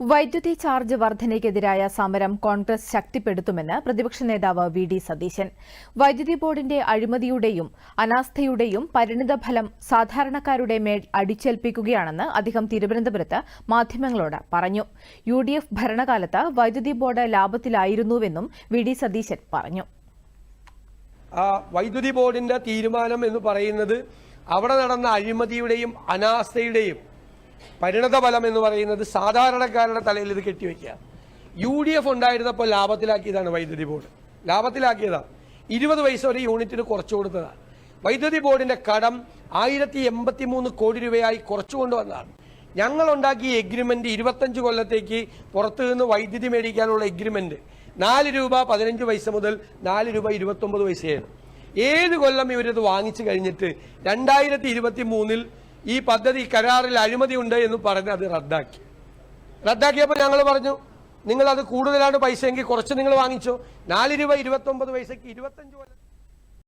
വൈദ്യുതി ചാർജ് വർധനയ്ക്കെതിരായ സമരം കോൺഗ്രസ് ശക്തിപ്പെടുത്തുമെന്ന് പ്രതിപക്ഷ നേതാവ് വി ഡി സതീശൻ. വൈദ്യുതി ബോർഡിന്റെ അഴിമതിയുടെയും അനാസ്ഥയുടെയും പരിണിതഫലം സാധാരണക്കാരുടെ മേൽ അടിച്ചേൽപ്പിക്കുകയാണെന്ന് അദ്ദേഹം തിരുവനന്തപുരത്ത് മാധ്യമങ്ങളോട് പറഞ്ഞു. യു ഡി എഫ് ഭരണകാലത്ത് വൈദ്യുതി ബോർഡ് ലാഭത്തിലായിരുന്നുവെന്നും വി ഡി സതീശൻ പറഞ്ഞു. വൈദ്യുതി ബോർഡിന്റെ തീരുമാനം എന്ന് പറയുന്നത് അവിടെ നടന്ന അഴിമതിയുടെയും അനാസ്ഥയുടെയും പരിണതഫലം എന്ന് പറയുന്നത് സാധാരണക്കാരുടെ തലയിൽ ഇത് കെട്ടിവെക്കുക. യു ഡി എഫ് ഉണ്ടായിരുന്നപ്പോൾ ലാഭത്തിലാക്കിയതാണ് വൈദ്യുതി ബോർഡ്. ലാഭത്തിലാക്കിയതാണ് ഇരുപത് പൈസ ഒരു യൂണിറ്റിന് കുറച്ചു കൊടുത്തതാണ് വൈദ്യുതി ബോർഡിന്റെ കടം ആയിരത്തി എൺപത്തി മൂന്ന് കോടി രൂപയായി കുറച്ചു കൊണ്ടുവന്നതാണ്. ഞങ്ങൾ ഉണ്ടാക്കിയ എഗ്രിമെന്റ് ഇരുപത്തഞ്ച് കൊല്ലത്തേക്ക് പുറത്തു നിന്ന് വൈദ്യുതി മേടിക്കാനുള്ള എഗ്രിമെന്റ് നാല് രൂപ പതിനഞ്ച് പൈസ മുതൽ നാല് രൂപ ഇരുപത്തൊമ്പത് പൈസയാണ് ഏത് കൊല്ലം ഇവരത് വാങ്ങിച്ചു കഴിഞ്ഞിട്ട് രണ്ടായിരത്തി ഇരുപത്തി മൂന്നിൽ ഈ പദ്ധതി കരാറിൽ അഴിമതിയുണ്ട് എന്ന് പറഞ്ഞ് അത് റദ്ദാക്കി. റദ്ദാക്കിയപ്പോൾ ഞങ്ങൾ പറഞ്ഞു നിങ്ങൾ അത് കൂടുതലാണ് പൈസയെങ്കിൽ കുറച്ച് നിങ്ങൾ വാങ്ങിച്ചോ. നാല് രൂപ ഇരുപത്തൊമ്പത് പൈസക്ക് ഇരുപത്തഞ്ച് കൊല്ലം